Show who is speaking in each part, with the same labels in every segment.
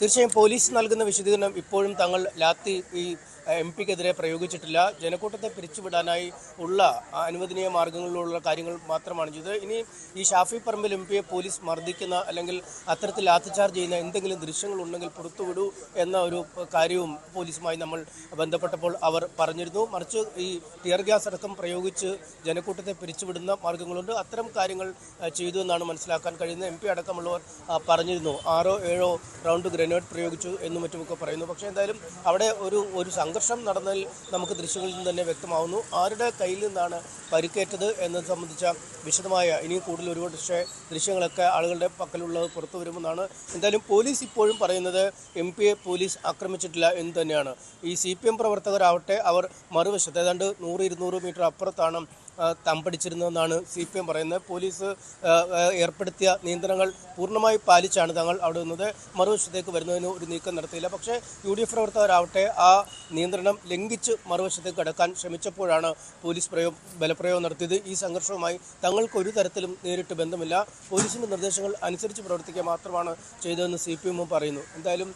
Speaker 1: തീർച്ചയായും പോലീസ് നൽകുന്ന വിശദീകരണം ഇപ്പോഴും തങ്ങൾ ലാത്തി ഈ എം പിക്കെതിരെ പ്രയോഗിച്ചിട്ടില്ല. ജനക്കൂട്ടത്തെ പിരിച്ചുവിടാനായി ഉള്ള അനുവദനീയ മാർഗങ്ങളിലുള്ള കാര്യങ്ങൾ മാത്രമാണ് ചെയ്തത്. ഇനി ഈ ഷാഫി പറമ്പിൽ എം പിയെ പോലീസ് മർദ്ദിക്കുന്ന അല്ലെങ്കിൽ അത്തരത്തിൽ ലാത്തിചാർജ് ചെയ്യുന്ന എന്തെങ്കിലും ദൃശ്യങ്ങൾ ഉണ്ടെങ്കിൽ പുറത്തുവിടൂ എന്ന ഒരു കാര്യവും പോലീസുമായി നമ്മൾ ബന്ധപ്പെട്ടപ്പോൾ അവർ പറഞ്ഞിരുന്നു. മറിച്ച് ഈ ടിയർ ഗ്യാസ് അടക്കം പ്രയോഗിച്ച് ജനക്കൂട്ടത്തെ പിരിച്ചുവിടുന്ന മാർഗങ്ങളുണ്ട്. അത്തരം കാര്യങ്ങൾ ചെയ്തു എന്നാണ് മനസ്സിലാക്കാൻ കഴിയുന്നത്. എം പി അടക്കമുള്ളവർ പറഞ്ഞിരുന്നു. ആറോ ഏഴോ റൗണ്ട് ഗ്രനേഡ് പ്രയോഗിച്ചു എന്നും മറ്റുമൊക്കെ പറയുന്നു. പക്ഷേ എന്തായാലും അവിടെ ഒരു ഒരു സംഘർഷം നടന്നതിൽ നമുക്ക് ദൃശ്യങ്ങളിൽ നിന്ന് തന്നെ വ്യക്തമാവുന്നു. ആരുടെ കയ്യിൽ നിന്നാണ് പരിക്കേറ്റത് എന്നത് സംബന്ധിച്ച വിശദമായ ഇനിയും കൂടുതൽ ഒരുപാട് പക്ഷേ ദൃശ്യങ്ങളൊക്കെ ആളുകളുടെ പക്കലുള്ളത് പുറത്തു വരുമെന്നാണ്. എന്തായാലും പോലീസ് ഇപ്പോഴും പറയുന്നത് എം പോലീസ് ആക്രമിച്ചിട്ടില്ല എന്ന് തന്നെയാണ്. ഈ സി പി എം പ്രവർത്തകരാവട്ടെ അവർ മറുവശത്ത് ഏതാണ്ട് നൂറ് ഇരുന്നൂറ് മീറ്റർ അപ്പുറത്താണ് ആ, തമ്പടിച്ചിരുന്നതെന്നാണ് സി പി എം പറയുന്നത്. പോലീസ് ഏർപ്പെടുത്തിയ നിയന്ത്രണങ്ങൾ പൂർണമായി പാലിച്ചാണ് തങ്ങൾ അവിടെ നിന്നത്. മറുവശത്തേക്ക് വരുന്നതിന് ഒരു നീക്കം നടത്തിയില്ല. പക്ഷേ യു ഡി എഫ് പ്രവർത്തകരാവട്ടെ ആ നിയന്ത്രണം ലംഘിച്ച് മറുവശത്തേക്ക് കടക്കാൻ ശ്രമിച്ചപ്പോഴാണ് പോലീസ് പ്രയോഗം ബലപ്രയോഗം നടത്തിയത്. ഈ സംഘർഷവുമായി തങ്ങൾക്ക് ഒരു തരത്തിലും നേരിട്ട് ബന്ധമില്ല. പോലീസിന്റെ നിർദ്ദേശങ്ങൾ അനുസരിച്ച് പ്രവർത്തിക്കുക മാത്രമാണ് ചെയ്തതെന്ന് സി പി എമ്മും പറയുന്നു. എന്തായാലും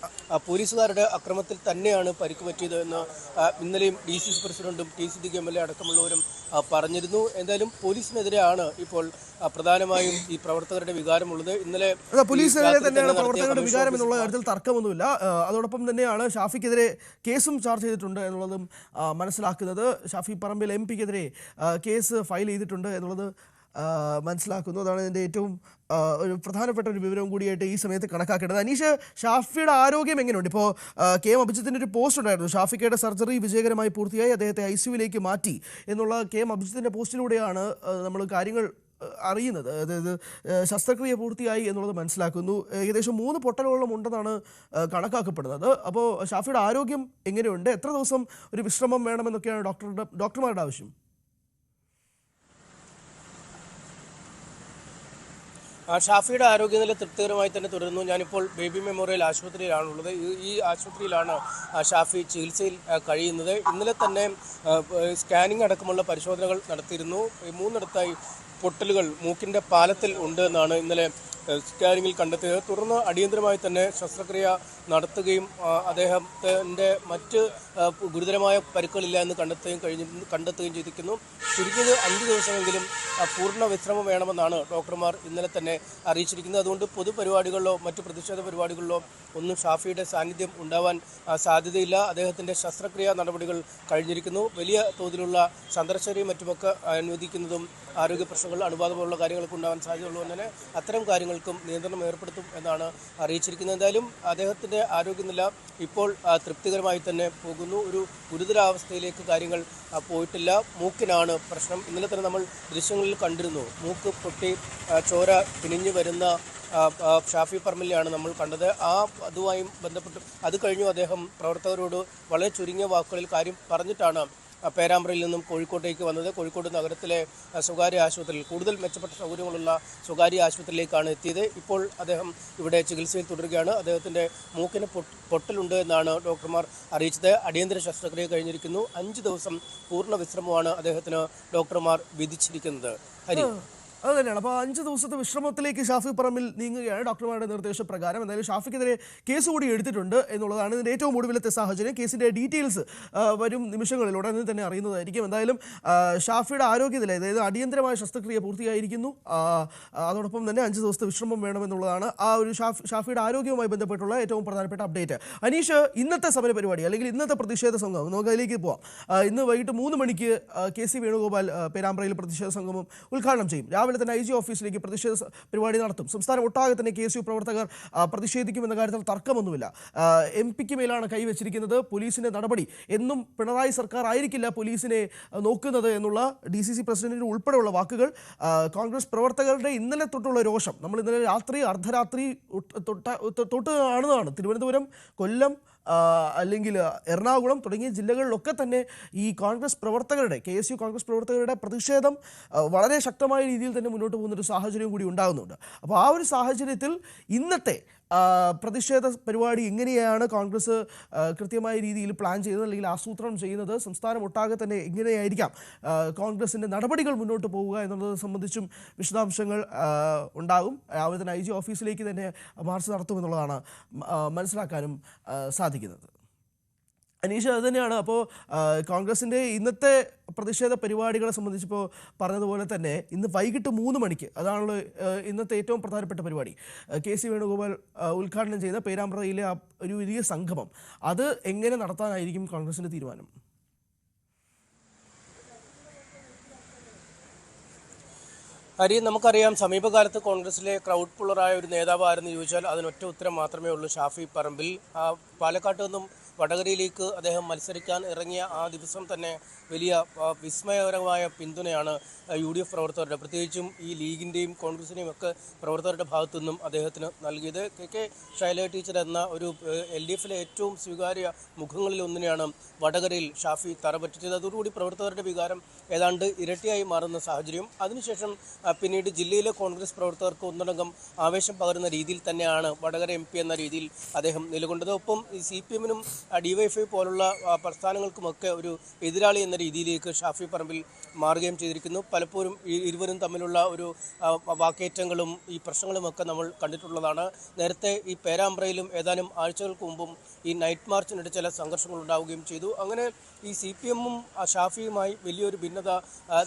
Speaker 1: പോലീസുകാരുടെ അക്രമത്തിൽ തന്നെയാണ് പരിക്ക് പറ്റിയതെന്ന് ഇന്നലെയും ഡി സി സി പ്രസിഡന്റും T C D M L A അടക്കമുള്ളവരും ആ, പറഞ്ഞിരുന്നു എന്തായാലും പോലീസിനെതിരെയാണ് ഇപ്പോൾ പ്രധാനമായും ഈ പ്രവർത്തകരുടെ വികാരമുള്ളത്. ഇന്നലെ
Speaker 2: പോലീസിനെതിരെ തന്നെയാണ്
Speaker 1: തന്നെ
Speaker 2: പ്രവർത്തകരുടെ വികാരം എന്നുള്ള കാര്യത്തിൽ തർക്കമൊന്നുമില്ല. അതോടൊപ്പം തന്നെയാണ് ഷാഫിക്കെതിരെ കേസും ചാർജ് ചെയ്തിട്ടുണ്ട് എന്നുള്ളതും മനസ്സിലാക്കുന്നത്. ഷാഫി പറമ്പിൽ എം പിക്കെതിരെ കേസ് ഫയൽ ചെയ്തിട്ടുണ്ട് എന്നുള്ളത് മനസ്സിലാക്കുന്നു. അതാണ് ഇതിന്റെ ഏറ്റവും ഒരു പ്രധാനപ്പെട്ട ഒരു വിവരവും കൂടിയായിട്ട് ഈ സമയത്ത് കണക്കാക്കേണ്ടത്. അനീഷ് ഷാഫിയുടെ ആരോഗ്യം എങ്ങനെയുണ്ട്? ഇപ്പോൾ കെ എം അഭിജിത്തിന്റെ ഒരു പോസ്റ്റ് ഉണ്ടായിരുന്നു. ഷാഫിക്കയുടെ സർജറി വിജയകരമായി പൂർത്തിയായി. അദ്ദേഹത്തെ ഐ സിയുവിലേക്ക് മാറ്റി എന്നുള്ള കെ എം അഭിജിത്തിന്റെ പോസ്റ്റിലൂടെയാണ് നമ്മൾ കാര്യങ്ങൾ അറിയുന്നത്. അതായത് ശസ്ത്രക്രിയ പൂർത്തിയായി എന്നുള്ളത് മനസ്സിലാക്കുന്നു. ഏകദേശം മൂന്ന് പൊട്ടലുകളും ഉണ്ടെന്നാണ് കണക്കാക്കപ്പെടുന്നത്. അപ്പോൾ ഷാഫിയുടെ ആരോഗ്യം എങ്ങനെയുണ്ട്? എത്ര ദിവസം ഒരു വിശ്രമം വേണമെന്നൊക്കെയാണ് ഡോക്ടറുടെ ഡോക്ടർമാരുടെ ആവശ്യം?
Speaker 1: ഷാഫിയുടെ ആരോഗ്യനില തൃപ്തികരമായി തന്നെ തുടരുന്നു. ഞാനിപ്പോൾ ബേബി മെമ്മോറിയൽ ആശുപത്രിയിലാണുള്ളത്. ഈ ആശുപത്രിയിലാണ് ഷാഫി ചികിത്സയിൽ കഴിയുന്നത്. ഇന്നലെ തന്നെ സ്കാനിംഗ് അടക്കമുള്ള പരിശോധനകൾ നടത്തിയിരുന്നു. മൂന്നിടത്തായി പൊട്ടലുകൾ മൂക്കിന്റെ പാലത്തിൽ ഉണ്ട് എന്നാണ് ഇന്നലെ സ്കാനിങ്ങിൽ കണ്ടെത്തിയത്. തുടർന്ന് അടിയന്തരമായി തന്നെ ശസ്ത്രക്രിയ നടത്തുകയും അദ്ദേഹത്തിന്റെ മറ്റ് ഗുരുതരമായ പരുക്കളില്ല എന്ന് കണ്ടെത്തുകയും കഴിഞ്ഞു കണ്ടെത്തുകയും ചെയ്തിരിക്കുന്നു. ചുരുക്കിയത് അഞ്ച് ദിവസമെങ്കിലും പൂർണ വിശ്രമം വേണമെന്നാണ് ഡോക്ടർമാർ ഇന്നലെ തന്നെ അറിയിച്ചിരിക്കുന്നത്. അതുകൊണ്ട് പൊതുപരിപാടികളിലോ മറ്റ് പ്രതിഷേധ പരിപാടികളിലോ ഒന്നും ഷാഫിയുടെ സാന്നിധ്യം ഉണ്ടാവാൻ സാധ്യതയില്ല. അദ്ദേഹത്തിന്റെ ശസ്ത്രക്രിയ നടപടികൾ കഴിഞ്ഞിരിക്കുന്നു. വലിയ തോതിലുള്ള സന്ദർശനയും മറ്റുമൊക്കെ അനുവദിക്കുന്നതും ആരോഗ്യ പ്രശ്നങ്ങൾ അണുബാധ പോലുള്ള കാര്യങ്ങളൊക്കെ ഉണ്ടാവാൻ സാധ്യതയുള്ളതുകൊണ്ട് തന്നെ അത്തരം കാര്യങ്ങൾക്കും നിയന്ത്രണം ഏർപ്പെടുത്തും എന്നാണ് അറിയിച്ചിരിക്കുന്നത്. എന്തായാലും അദ്ദേഹത്തിന്റെ ആരോഗ്യനില ഇപ്പോൾ തൃപ്തികരമായി തന്നെ പോകുന്നു. ഒരു ഗുരുതരാവസ്ഥയിലേക്ക് കാര്യങ്ങൾ പോയിട്ടില്ല. മൂക്കിനാണ് പ്രശ്നം. ഇന്നലെ തന്നെ നമ്മൾ ദൃശ്യങ്ങളിൽ കണ്ടിരുന്നു. മൂക്ക് പൊട്ടി ചോര പിനിഞ്ഞു വരുന്ന ഷാഫി പറമ്പിലെയാണ് നമ്മൾ കണ്ടത്. ആ അതുമായും ബന്ധപ്പെട്ട് അത് കഴിഞ്ഞു അദ്ദേഹം പ്രവർത്തകരോട് വളരെ ചുരുങ്ങിയ വാക്കുകളിൽ കാര്യം പറഞ്ഞിട്ടാണ് പേരാമ്പ്രയിൽ നിന്നും കോഴിക്കോട്ടേക്ക് വന്നത്. കോഴിക്കോട് നഗരത്തിലെ സ്വകാര്യ ആശുപത്രിയിൽ കൂടുതൽ മെച്ചപ്പെട്ട സൗകര്യങ്ങളുള്ള സ്വകാര്യ ആശുപത്രിയിലേക്കാണ് എത്തിയത്. ഇപ്പോൾ അദ്ദേഹം ഇവിടെ ചികിത്സയിൽ തുടരുകയാണ്. അദ്ദേഹത്തിന്റെ മൂക്കിന് പൊട്ടലുണ്ട് എന്നാണ് ഡോക്ടർമാർ അറിയിച്ചത്. അടിയന്തര ശസ്ത്രക്രിയ കഴിഞ്ഞിരിക്കുന്നു. അഞ്ച് ദിവസം പൂർണ വിശ്രമമാണ് അദ്ദേഹത്തിന് ഡോക്ടർമാർ വിധിച്ചിരിക്കുന്നത്. ഹരി.
Speaker 2: അത് തന്നെയാണ് അപ്പോൾ അഞ്ച് ദിവസത്തെ വിശ്രമത്തിലേക്ക് ഷാഫി പറമ്പിൽ നീങ്ങുകയാണ് ഡോക്ടർമാരുടെ നിർദ്ദേശപ്രകാരം. എന്തായാലും ഷാഫിക്കെതിരെ കേസ് കൂടി എടുത്തിട്ടുണ്ട് എന്നുള്ളതാണ് ഇതിന്റെ ഏറ്റവും ഒടുവിലത്തെ സാഹചര്യം. കേസിന്റെ ഡീറ്റെയിൽസ് വരും നിമിഷങ്ങളിൽ ഉടനെ തന്നെ അറിയുന്നതായിരിക്കും. എന്തായാലും ഷാഫിയുടെ ആരോഗ്യത്തിലെ അതായത് അടിയന്തരമായ ശസ്ത്രക്രിയ പൂർത്തിയായിരിക്കുന്നു. അതോടൊപ്പം തന്നെ അഞ്ച് ദിവസത്തെ വിശ്രമം വേണമെന്നുള്ളതാണ് ആ ഒരു ഷാഫ് ഷാഫിയുടെ ആരോഗ്യവുമായി ബന്ധപ്പെട്ടുള്ള ഏറ്റവും പ്രധാനപ്പെട്ട അപ്ഡേറ്റ്. അനീഷ് ഇന്നത്തെ സമര പരിപാടി അല്ലെങ്കിൽ ഇന്നത്തെ പ്രതിഷേധ സംഘം നമുക്ക് അതിലേക്ക് പോവാം ഇന്ന് വൈകിട്ട് മൂന്ന് മണിക്ക് കെ സി വേണുഗോപാൽ പേരാമ്പ്രയിൽ പ്രതിഷേധ സംഗമം ഉദ്ഘാടനം ചെയ്യും. രാവിലെ തന്നെ ഐ ജി ഓഫീസിലേക്ക് പ്രതിഷേധ പരിപാടി നടത്തും. സംസ്ഥാനം ഒട്ടാകെ തന്നെ കെ എസ് യു പ്രവർത്തകർ പ്രതിഷേധിക്കുമെന്ന കാര്യത്തിൽ തർക്കമൊന്നുമില്ല. എം പിക്ക് മേലാണ് കൈവച്ചിരിക്കുന്നത് പോലീസിന്റെ നടപടി. എന്നും പിണറായി സർക്കാർ ആയിരിക്കില്ല പോലീസിനെ നോക്കുന്നത് എന്നുള്ള ഡി സി സി പ്രസിഡന്റിന് ഉൾപ്പെടെയുള്ള വാക്കുകൾ കോൺഗ്രസ് പ്രവർത്തകരുടെ ഇന്നലെ തൊട്ടുള്ള രോഷം. നമ്മൾ ഇന്നലെ രാത്രി അർദ്ധരാത്രി തൊട്ട് തൊട്ട കാണുന്നതാണ് തിരുവനന്തപുരം കൊല്ലം അല്ലെങ്കിൽ എറണാകുളം തുടങ്ങിയ ജില്ലകളിലൊക്കെ തന്നെ ഈ കോൺഗ്രസ് പ്രവർത്തകരുടെ കെ എസ് യു കോൺഗ്രസ് പ്രവർത്തകരുടെ പ്രതിഷേധം വളരെ ശക്തമായ രീതിയിൽ തന്നെ മുന്നോട്ട് പോകുന്ന ഒരു സാഹചര്യം കൂടി ഉണ്ടാകുന്നുണ്ട്. അപ്പോൾ ആ ഒരു സാഹചര്യത്തിൽ ഇന്നത്തെ പ്രതിഷേധ പരിപാടി എങ്ങനെയാണ് കോൺഗ്രസ് കൃത്യമായ രീതിയിൽ പ്ലാൻ ചെയ്യുന്നത് അല്ലെങ്കിൽ ആസൂത്രണം ചെയ്യുന്നത് സംസ്ഥാനം ഒട്ടാകെ തന്നെ എങ്ങനെയായിരിക്കാം കോൺഗ്രസിന്റെ നടപടികൾ മുന്നോട്ട് പോവുക എന്നുള്ളത് സംബന്ധിച്ചും വിശദാംശങ്ങൾ ഉണ്ടാകും രാവിലെ തന്നെ ഐ ജി ഓഫീസിലേക്ക് തന്നെ മാർച്ച് നടത്തുമെന്നുള്ളതാണ് മനസ്സിലാക്കാനും സാധിക്കുന്നത്. അനീഷ അത് തന്നെയാണ്. അപ്പോൾ കോൺഗ്രസിന്റെ ഇന്നത്തെ പ്രതിഷേധ പരിപാടികളെ സംബന്ധിച്ചിപ്പോൾ പറഞ്ഞതുപോലെ തന്നെ ഇന്ന് വൈകിട്ട് മൂന്ന് മണിക്ക് അതാണല്ലോ ഇന്നത്തെ ഏറ്റവും പ്രധാനപ്പെട്ട പരിപാടി. കെ സി വേണുഗോപാൽ ഉദ്ഘാടനം ചെയ്ത പേരാമ്പ്രയിലെ ആ ഒരു വലിയ സംഗമം. അത് എങ്ങനെ നടത്താനായിരിക്കും കോൺഗ്രസിന്റെ തീരുമാനം?
Speaker 1: ഹരി നമുക്കറിയാം സമീപകാലത്ത് കോൺഗ്രസിലെ ക്രൗഡ് പുള്ളറായ ഒരു നേതാവ് ആരെന്ന് ചോദിച്ചാൽ അതിനൊറ്റ ഉത്തരം മാത്രമേ ഉള്ളൂ. ഷാഫി പറമ്പിൽ പാലക്കാട്ട് നിന്നും വടകരയിലേക്ക് അദ്ദേഹം മത്സരിക്കാൻ ഇറങ്ങിയ ആ ദിവസം തന്നെ വലിയ വിസ്മയകരമായ പിന്തുണയാണ് യു ഡി എഫ് പ്രവർത്തകരുടെ പ്രത്യേകിച്ചും ഈ ലീഗിന്റെയും കോൺഗ്രസിന്റെയും ഒക്കെ പ്രവർത്തകരുടെ ഭാഗത്തു നിന്നും അദ്ദേഹത്തിന് നൽകിയത്. കെ കെ ശൈല ടീച്ചർ എന്ന ഒരു എൽ ഡി എഫിലെ ഏറ്റവും സ്വീകാര്യ മുഖങ്ങളിൽ ഒന്നിനെയാണ് വടകരയിൽ ഷാഫി തറപറ്റിച്ചത്. അതോടുകൂടി പ്രവർത്തകരുടെ വികാരം ഏതാണ്ട് ഇരട്ടിയായി മാറുന്ന സാഹചര്യം. അതിനുശേഷം പിന്നീട് ജില്ലയിലെ കോൺഗ്രസ് പ്രവർത്തകർക്ക് ഒന്നടങ്കം ആവേശം പകരുന്ന രീതിയിൽ തന്നെയാണ് വടകര എം എന്ന രീതിയിൽ അദ്ദേഹം നിലകൊണ്ടത്. ഒപ്പം ഈ സി പി എമ്മിനും ഡിവൈഎഫ്ഐ പോലുള്ള പ്രസ്ഥാനങ്ങൾക്കുമൊക്കെ ഒരു എതിരാളി എന്ന രീതിയിലേക്ക് ഷാഫി പറമ്പിൽ മാറുകയും ചെയ്തിരിക്കുന്നു. പലപ്പോഴും ഇരുവരും തമ്മിലുള്ള ഒരു വാക്കേറ്റങ്ങളും ഈ പ്രശ്നങ്ങളുമൊക്കെ നമ്മൾ കണ്ടിട്ടുള്ളതാണ്. നേരത്തെ ഈ പേരാമ്പ്രയിലും ഏതാനും ആഴ്ചകൾക്ക് മുമ്പും ഈ നൈറ്റ് മാർച്ചിനിടെ ചില സംഘർഷങ്ങൾ ഉണ്ടാവുകയും ചെയ്തു. അങ്ങനെ ഈ സി പി എമ്മും ഷാഫിയുമായി വലിയൊരു ഭിന്നത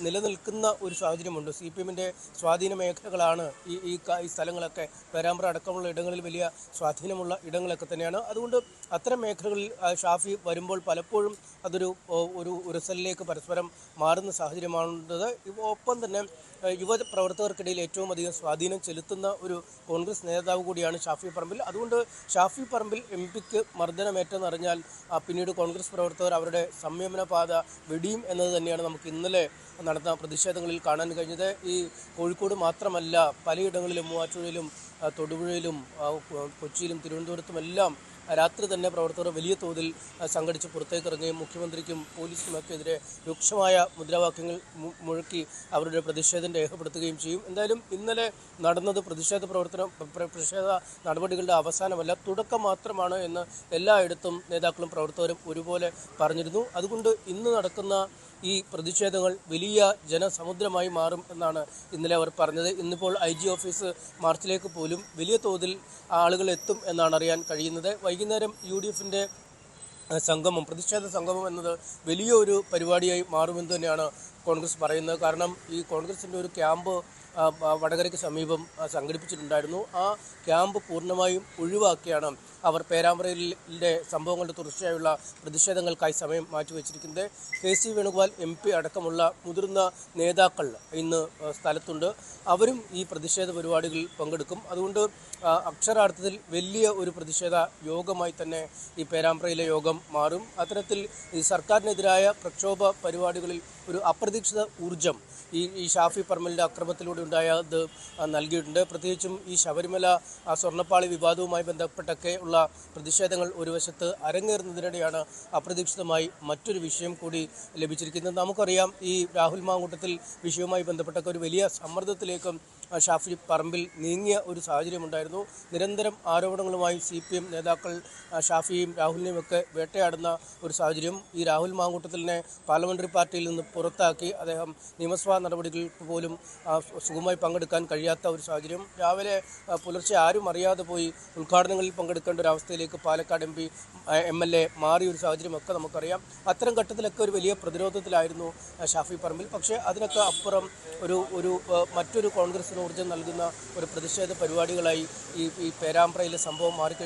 Speaker 1: നിലനിൽക്കുന്ന ഒരു സാഹചര്യമുണ്ട്. സി പി എമ്മിന്റെ സ്വാധീന മേഖലകളാണ് ഈ ഈ സ്ഥലങ്ങളൊക്കെ. പേരാമ്പ്ര അടക്കമുള്ള ഇടങ്ങളിൽ വലിയ സ്വാധീനമുള്ള ഇടങ്ങളൊക്കെ തന്നെയാണ്. അതുകൊണ്ട് അത്തരം മേഖലകളിൽ ഷാഫി വരുമ്പോൾ പലപ്പോഴും അതൊരു ഒരു ഉരസലിലേക്ക് പരസ്പരം മാറുന്ന സാഹചര്യമാണുള്ളത്. ഒപ്പം തന്നെ യുവ പ്രവർത്തകർക്കിടയിൽ ഏറ്റവും അധികം സ്വാധീനം ചെലുത്തുന്ന ഒരു കോൺഗ്രസ് നേതാവ് കൂടിയാണ് ഷാഫി പറമ്പിൽ. അതുകൊണ്ട് ഷാഫി പറമ്പിൽ എം പിക്ക് മർദ്ദനമേറ്റെന്നറിഞ്ഞാൽ പിന്നീട് കോൺഗ്രസ് പ്രവർത്തകർ അവരുടെ സംയമന പാത വെടിയും എന്നത് തന്നെയാണ് നമുക്ക് ഇന്നലെ നടന്ന പ്രതിഷേധങ്ങളിൽ കാണാൻ കഴിഞ്ഞത്. ഈ കോഴിക്കോട് മാത്രമല്ല പലയിടങ്ങളിലും മൂവാറ്റുപുഴയിലും തൊടുപുഴയിലും കൊച്ചിയിലും തിരുവനന്തപുരത്തുമെല്ലാം രാത്രി തന്നെ പ്രവർത്തകർ വലിയ തോതിൽ സംഘടിച്ച് പുറത്തേക്ക് ഇറങ്ങുകയും മുഖ്യമന്ത്രിക്കും പോലീസിനുമൊക്കെതിരെ രൂക്ഷമായ മുദ്രാവാക്യങ്ങൾ മുഴക്കി അവരുടെ പ്രതിഷേധം രേഖപ്പെടുത്തുകയും ചെയ്യും. എന്തായാലും ഇന്നലെ നടന്നത് പ്രതിഷേധ പ്രവർത്തനം പ്രതിഷേധ നടപടികളുടെ അവസാനമല്ല തുടക്കം മാത്രമാണ് എന്ന് എല്ലായിടത്തും നേതാക്കളും പ്രവർത്തകരും ഒരുപോലെ പറഞ്ഞിരുന്നു. അതുകൊണ്ട് ഇന്ന് നടക്കുന്ന ഈ പ്രതിഷേധങ്ങൾ വലിയ ജനസമുദ്രമായി മാറും എന്നാണ് ഇന്നലെ അവർ പറഞ്ഞത്. ഇന്നിപ്പോൾ ഐ ജി ഓഫീസ് മാർച്ചിലേക്ക് പോലും വലിയ തോതിൽ ആളുകൾ എത്തും എന്നാണ് അറിയാൻ കഴിയുന്നത്. വൈകുന്നേരം യു ഡി എഫിന്റെ സംഗമം പ്രതിഷേധ സംഗമം എന്നത് വലിയൊരു പരിപാടിയായി മാറുമെന്ന് തന്നെയാണ് കോൺഗ്രസ് പറയുന്നത്. കാരണം ഈ കോൺഗ്രസിന്റെ ഒരു ക്യാമ്പ് വടകരയ്ക്ക് സമീപം സംഘടിപ്പിച്ചിട്ടുണ്ടായിരുന്നു. ആ ക്യാമ്പ് പൂർണമായും ഒഴിവാക്കിയാണ് അവർ പേരാമ്പ്രയിലെ സംഭവങ്ങളുടെ തുടർച്ചയായുള്ള പ്രതിഷേധങ്ങൾക്കായി സമയം മാറ്റിവെച്ചിരിക്കുന്നത്. K C Venugopal M P അടക്കമുള്ള മുതിർന്ന നേതാക്കൾ ഇന്ന് സ്ഥലത്തുണ്ട്. അവരും ഈ പ്രതിഷേധ പരിപാടികളിൽ പങ്കെടുക്കും. അതുകൊണ്ട് അക്ഷരാർത്ഥത്തിൽ വലിയ ഒരു പ്രതിഷേധ യോഗമായി തന്നെ ഈ പേരാമ്പ്രയിലെ യോഗം മാറും. അത്തരത്തിൽ ഈ സർക്കാരിനെതിരായ പ്രക്ഷോഭ പരിപാടികളിൽ ഒരു അപ്രതീക്ഷിത ഊർജം ഈ ഈ ഷാഫി പറമ്പലിന്റെ അക്രമത്തിലൂടെ ഉണ്ടായ ഇത് നൽകിയിട്ടുണ്ട്. പ്രത്യേകിച്ചും ഈ ശബരിമല സ്വർണപ്പാളി വിവാദവുമായി ബന്ധപ്പെട്ടൊക്കെ ഉള്ള പ്രതിഷേധങ്ങൾ ഒരു വശത്ത് അരങ്ങേറുന്നതിനിടെയാണ് അപ്രതീക്ഷിതമായി മറ്റൊരു വിഷയം കൂടി ലഭിച്ചിരിക്കുന്നത്. നമുക്കറിയാം ഈ രാഹുൽ മാങ്കൂട്ടത്തിൽ വിഷയവുമായി ബന്ധപ്പെട്ടൊക്കെ ഒരു വലിയ സമ്മർദ്ദത്തിലേക്കും ഷാഫി പറമ്പിൽ നീങ്ങിയ ഒരു സാഹചര്യമുണ്ടായിരുന്നു നിരന്തരം ആരോപണങ്ങളുമായി സി പി എം നേതാക്കൾ ഷാഫിയും രാഹുലിനെയും ഒക്കെ വേട്ടയാടുന്ന ഒരു സാഹചര്യം ഈ രാഹുൽ മാങ്കൂട്ടത്തിലിനെ പാർലമെന്ററി പാർട്ടിയിൽ നിന്ന് പുറത്താക്കി അദ്ദേഹം നിയമസഭാ നടപടികൾക്ക് പോലും സുഖമായി പങ്കെടുക്കാൻ കഴിയാത്ത ഒരു സാഹചര്യം. രാവിലെ പുലർച്ചെ ആരും അറിയാതെ പോയി ഉദ്ഘാടനങ്ങളിൽ പങ്കെടുക്കേണ്ട ഒരു അവസ്ഥയിലേക്ക് Palakkad M P M L A മാറിയ ഒരു സാഹചര്യമൊക്കെ നമുക്കറിയാം. അത്തരം ഘട്ടത്തിലൊക്കെ ഒരു വലിയ പ്രതിരോധത്തിലായിരുന്നു ഷാഫി പറമ്പിൽ. പക്ഷേ അതിനൊക്കെ അപ്പുറം ഒരു ഒരു മറ്റൊരു കോൺഗ്രസിന് ഊർജം നൽകുന്ന ഒരു പ്രതിഷേധ പരിപാടികളായി ഈ ഈ പേരാമ്പ്രയിലെ സംഭവം മാറിക്കഴിഞ്ഞു.